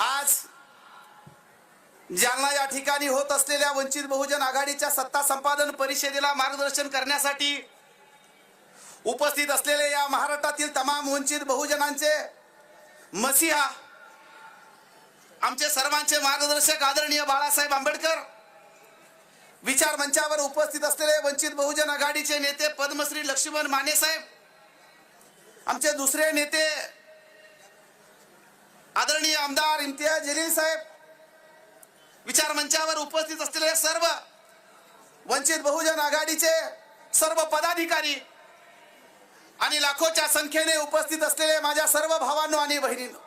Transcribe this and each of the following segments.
आज जालना या ठिकाणी होत असलेल्या वंचित बहुजन आघाडीच्या सत्ता संपादन परिषदेला मार्गदर्शन करण्यासाठी उपस्थित असलेले या महाराष्ट्रातील तमाम वंचित बहुजनांचे मसिहा आमचे सर्वांचे मार्गदर्शक आदरणीय बाळासाहेब आंबेडकर विचार मंचावर उपस्थित असलेले वंचित बहुजन आघाडीचे नेते पद्मश्री लक्ष्मण माने साहेब आमचे दुसरे नेते आदरणीय आमदार इम्तियाज जलील साहेब विचार मंचावर उपस्थित असलेले सर्व वंचित बहुजन आघाडीचे सर्व पदाधिकारी आणि लाखोच्या संख्येने उपस्थित असलेले माझ्या सर्व भावांनो आणि बहिणींनो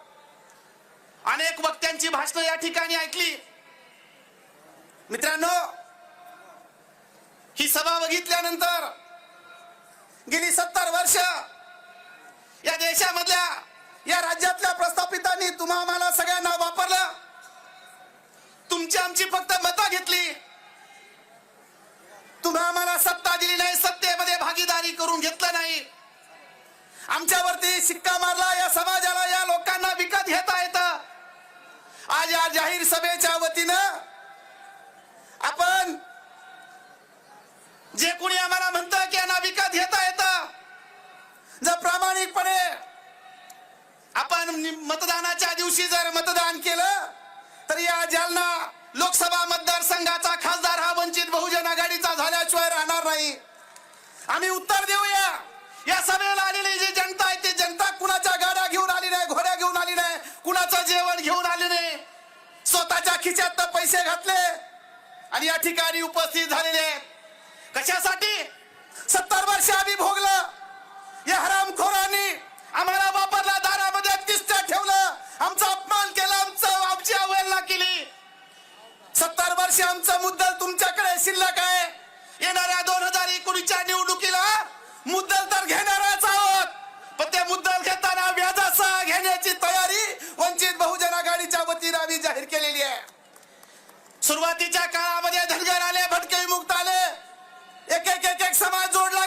अनेक वक्त्यांची भाषणं या ठिकाणी ऐकली. मित्रांनो ही सभा बघितल्यानंतर गेली सत्तर वर्ष या देशामधल्या या राज्यातल्या प्रस्थापितांनी तुम्हा आम्हाला सगळ्यांना वापरलं. तुमची आमची फक्त मतं घेतली. तुम्हा आम्हाला सत्ता दिली नाही सत्तेमध्ये भागीदारी करून घेतलं नाही. आमच्यावरती शिक्का मारला या समाजाला या लोकांना विकत घेता येतं. आज या जाहीर सभेच्या वतीनं आपण जे कोणी आम्हाला म्हणतं की यांना विकत घेता येतं जर प्रामाणिकपणे आपण मतदानाच्या दिवशी जर मतदान केलं तर या जालना लोकसभा मतदारसंघाचा खासदार हा वंचित बहुजन आघाडीचा झाल्याशिवाय राहणार नाही. आम्ही उत्तर देऊया. या सभेला आलेली जी जनता आहे ती जनता कुणाच्या गाड्या घेऊन आली नाही घोड्या घेऊन आली नाही कुणाचं जेवण घेऊन आली नाही. स्वतःच्या खिशात पैसे घातले आणि या ठिकाणी उपस्थित झालेले आहेत. कशासाठी? सत्तर वर्ष आम्ही भोगलं. या हरामखोरांनी आम्हाला आमचा अपमान केला आमचं आमची अवहेलना केली. सत्तर वर्ष आमचं मुद्दल तुमच्याकडे शिल्लक आहे. येणाऱ्या दोन हजार एकोणीसच्या निवडणुकीला मुद्दल तर घेणारच आहोत. पण ते मुद्दल घेताना व्याजासह घेण्याची तयारी वंचित बहुजन आघाडीच्या वतीने आम्ही जाहीर केलेली आहे. सुरुवातीच्या काळामध्ये धनगर आले भटके मुक्त आले. एक एक एक एक समाज जोडला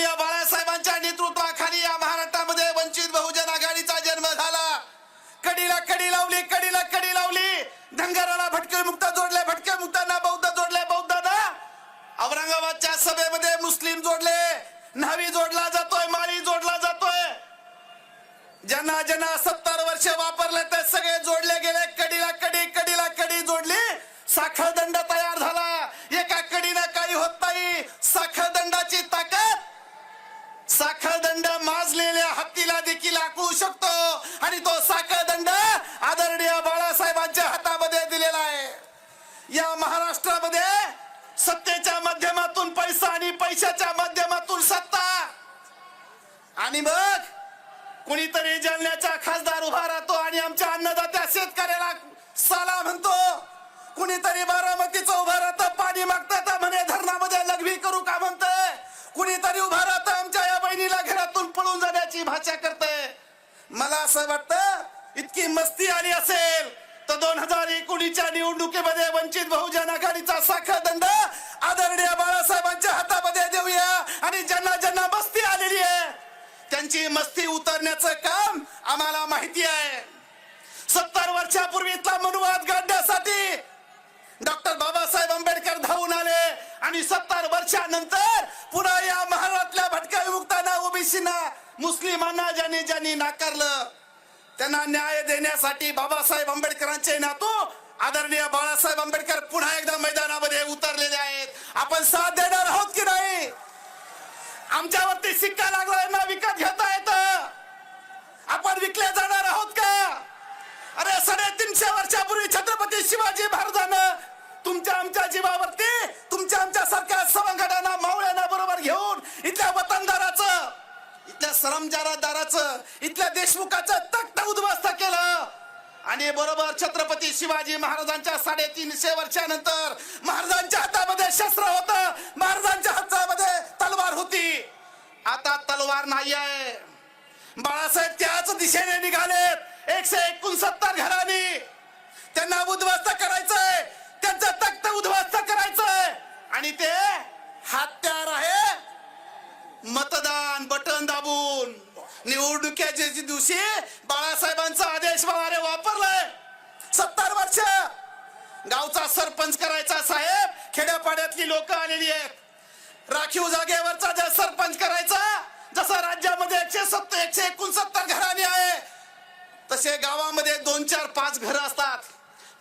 आदरणीय बाळासाहेबांच्या नेतृत्वाखाली या महाराष्ट्रामध्ये वंचित बहुजन आघाडीचा जन्म झाला. कडीला कडी लावली कडीला कडी लावली. धनगराला भटके मुक्त जोडले भटके मुक्तांना बौद्ध जोडले बौद्धांना औरंगाबादच्या सभेमध्ये मुस्लिम जोडले. न्हावी जोडला जातोय माळी जोडला जातोय. ज्यांना ज्यांना सत्तर वर्ष वापरले ते सगळे जोडले गेले. कडीला कडी कडीला कडी जोडली. साखळदंड तयार झाला. एका कडीनं काही होत नाही. साखळ दंडाची माजलेल्या हत्तीला देखील आकळू शकतो. आणि तो साखळदंड आदरणीय बाळासाहेबांच्या हातामध्ये दिलेला आहे. या महाराष्ट्रामध्ये सत्तेच्या माध्यमातून पैसा आणि पैशाच्या माध्यमातून सत्ता. आणि मग कुणीतरी जालन्याचा खासदार उभा राहतो आणि आमच्या अन्नदात्या शेतकऱ्याला साला म्हणतो कुणीतरी बारामतीचं उभा राहतं पाणी मागतात म्हणे धरणामध्ये लघवी करू का म्हणतंय? कुणीतरी उभा राहतं बहिणीला घरातून पळून जाण्याची भाषा करतय. मला असं वाटतं इतकी मस्ती आली असेल तर दोन हजार एकोणीसच्या निवडणुकीमध्ये वंचित बहुजन आघाडीचा साखर दंड आदरणीय बाळासाहेबांच्या हातामध्ये देऊया. आणि ज्यांना ज्यांना मस्ती आलेली आहे त्यांची मस्ती उतरण्याचं काम आम्हाला माहिती आहे. सत्तर वर्षापूर्वी इथला मनुवाद गाडण्यासाठी डॉक्टर बाबासाहेब आंबेडकर धावून आले. आणि सत्तर वर्षानंतर पुन्हा या ओबीसीना मुस्लिमांना ज्यांनी ज्यांनी नाकारलं त्यांना न्याय देण्यासाठी बाबासाहेब आंबेडकरांचे नातू आदरणीय बाळासाहेब आंबेडकर पुन्हा एकदा मैदानामध्ये उतरलेले आहेत. आपण साथ देणार आहोत की नाही? आमच्यावरती सिक्का लागला यांना विकत घेता येत. आपण विकले जाणार आहोत का? अरे साडेतीनशे वर्षापूर्वी छत्रपती शिवाजी महाराजांना तुमच्या आमच्या जीवावरती तुमच्या आमच्या सारख्या सवंगडांना मावळ्यांना बरोबर घेऊन इथल्या वतनदाराचं इथल्या सरमजारदाराचं इथल्या देशमुखाचं तख्त उद्ध्वस्त केलं. आणि बरोबर छत्रपती शिवाजी महाराजांच्या साडेतीनशे वर्षानंतर महाराजांच्या हातामध्ये शस्त्र होत. महाराजांच्या हातामध्ये तलवार होती. आता तलवार नाही आहे बाळासाहेब त्याच दिशेने निघालेत. एकशे एकोणसत्तर घरांनी त्यांना उद्ध्वस्त करायचंय. त्यांचं तख्त उद्ध्वस्त करायचंय. आणि ते हत्यार आहे. मतदान बटन दाबून निवडणुकीच्या दिवशी बाळासाहेबांचा आदेश वारे वापरलाय सत्तर वर्ष गावचा सरपंच करायचा साहेब खेड्यापाड्यातली लोक आलेली आहेत. राखीव जागेवरचा जर सरपंच करायचा जसं राज्यामध्ये एकशे सत्तर एकशे एकोणसत्तर घराणी आहे तसे गावामध्ये दोन चार पाच घर असतात.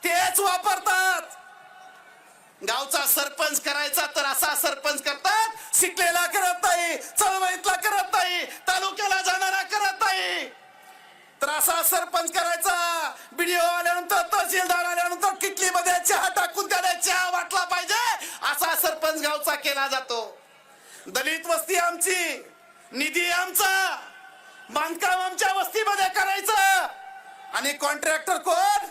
तेच वापरतात. गावचा सरपंच करायचा तर असा सरपंच करतात. शिकलेला करत नाही चळवळीतला करत नाही तालुक्याला जाणारा करत नाही. तर असा सरपंच करायचा. बीडीओ आल्यानंतर तहसीलदार आल्यानंतर किटलीमध्ये चहा टाकून त्याला चहा वाटला पाहिजे असा सरपंच गावचा केला जातो. दलित वस्ती आमची निधी आमचा बांधकाम आमच्या वस्तीमध्ये करायचं. आणि कॉन्ट्रॅक्टर कोण?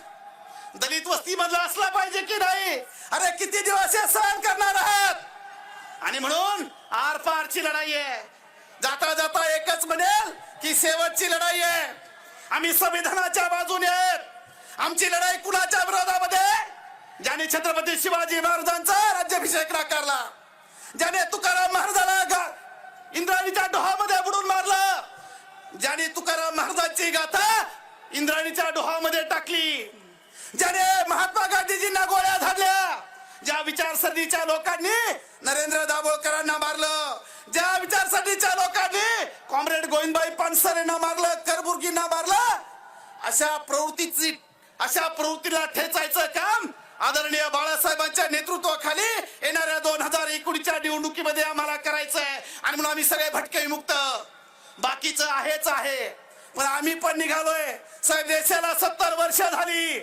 दलित वस्ती मधला असला पाहिजे की नाही? अरे किती दिवस हे सहन करणार आहात? आणि म्हणून आर पारची लढाई आहे. जाता जाता एकच म्हणेल की शेवटची लढाई आहे. आम्ही संविधानाच्या बाजूने आहेत. आमची लढाई कुणाच्या विरोधामध्ये? ज्याने छत्रपती शिवाजी महाराजांचा राज्याभिषेक नाकारला ज्याने तुकाराम महाराजाला गा- इंद्राणीच्या डोहामध्ये बुडून मारलं ज्याने तुकाराम महाराजांची गाथा इंद्राणीच्या डोहामध्ये टाकली. ज्याने महात्मा गांधीजींना गोळ्या झाडल्या ज्या विचारसरणीच्या लोकांनी नरेंद्र दाभोळकरांना मारलं ज्या विचारसरणीच्या लोकांनी कॉम्रेड गोविंदबाई पानसरेंना मारलं करबुर्गींना मारलं अशा प्रवृत्तीची अशा प्रवृत्तीला ठेचायचं काम आदरणीय बाळासाहेबांच्या नेतृत्वाखाली येणाऱ्या दोन हजार एकोणीसच्या निवडणुकीमध्ये आम्हाला करायचं आहे आणि म्हणून आम्ही सगळे भटके मुक्त बाकीचं आहेच आहे. पण आम्ही पण निघालोय. साहेब देशाला सत्तर वर्ष झाली.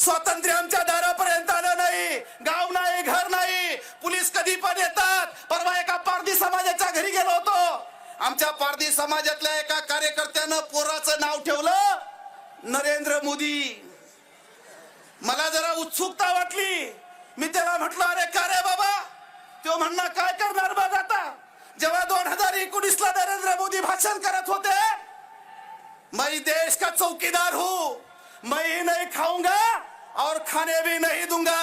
स्वातंत्र्य आमच्या दारापर्यंत आलं नाही. गाव नाही घर नाही. पोलीस कधी पण येतात. परवा एका पारधी समाजाच्या घरी गेलो होतो. आमच्या पारधी समाजातल्या एका कार्यकर्त्यानं पोराचं नाव ठेवलं. नरेंद्र मोदी. मला जरा उत्सुकता वाटली. मी त्याला म्हटलं अरे का रे बाबा? तो म्हणणं काय करणार बघ आता? जेव्हा दोन हजार एकोणीस ला नरेंद्र मोदी भाषण करत होते मैं देश का चौकीदार हूं मैं ही नहीं खाऊंगा और खाने भी नहीं दूंगा।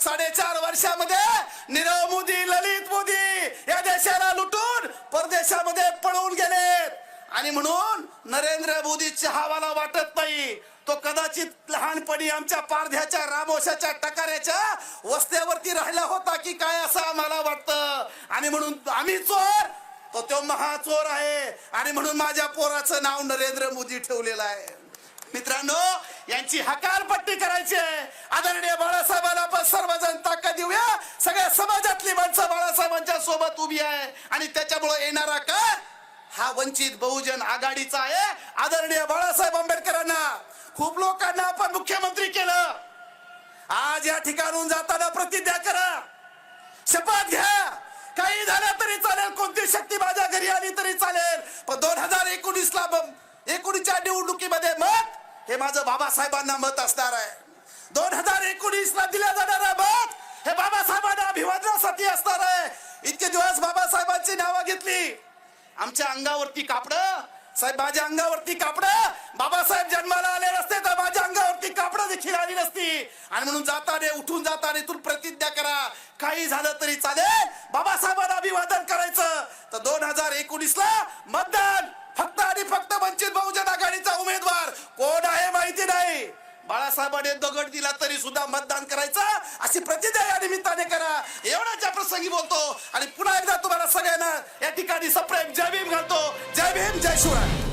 साडेचार वर्षामध्ये नीरव मोदी ललित मोदी या देशाला लुटून परदेशामध्ये पळून गेलेत आणि म्हणून नरेंद्र मोदी चहावाला वाटत नाही. तो कदाचित लहानपणी आमच्या पारध्याच्या रामोशाच्या टकाऱ्याच्या वस्त्यावरती राहिला होता की काय असं आम्हाला वाटतं. आणि म्हणून आम्ही चोर. तो तो महाचोर आहे. आणि म्हणून माझ्या पोराचं नाव नरेंद्र मोदी ठेवलेलं आहे. मित्रांनो यांची हकारपट्टी करायची आहे. आदरणीय बाळासाहेबांना आपण सर्वजण ताकद देऊया. सगळ्या समाजातली माणसं बाळासाहेबांच्या सोबत उभी आहे. आणि त्याच्यामुळे येणारा का हा वंचित बहुजन आघाडीचा आहे. आदरणीय बाळासाहेब आंबेडकरांना खूप लोकांना आपण मुख्यमंत्री केलं. आज या ठिकाणून जाताना प्रतिज्ञा करा. शपथ घ्या. काही झालं तरी चालेल. कोणती शक्ती माझ्या घरी आली तरी चालेल. पण दोन हजार एकोणीस ला एकोणीसच्या निवडणुकीमध्ये मत हे माझं बाबासाहेबांना मत असणार आहे. दोन हजार एकोणीस ला दिल्या जाणारा मत हे बाबासाहेबांना अभिवादनासाठी असणार आहे. इतके दिवस बाबासाहेबांची नावं घेतली. आमच्या अंगावरती कापड. साहेब माझ्या अंगावरती कापड. बाबासाहेब जन्माला आले नसते तर माझ्या अंगावरती कापड देखील आली नसती. आणि म्हणून जाताने उठून जाताने तू प्रतिज्ञा करा. काही झालं तरी चालेल. बाबासाहेबांना अभिवादन करायचं. तर दोन हजार एकोणीस ला मतदान फक्त आणि वंचित बहुजन आघाडीचा उमेदवार. कोण आहे माहिती नाही. बाळासाहेबांनी दगड दिला तरी सुद्धा मतदान करायचं. अशी प्रतिज्ञा या निमित्ताने करा. एवढ्याच्या प्रसंगी बोलतो. आणि पुन्हा एकदा तुम्हाला सगळ्यांना या ठिकाणी सप्रेम. जय भीम घालतो. जय भीम जय शिवराय.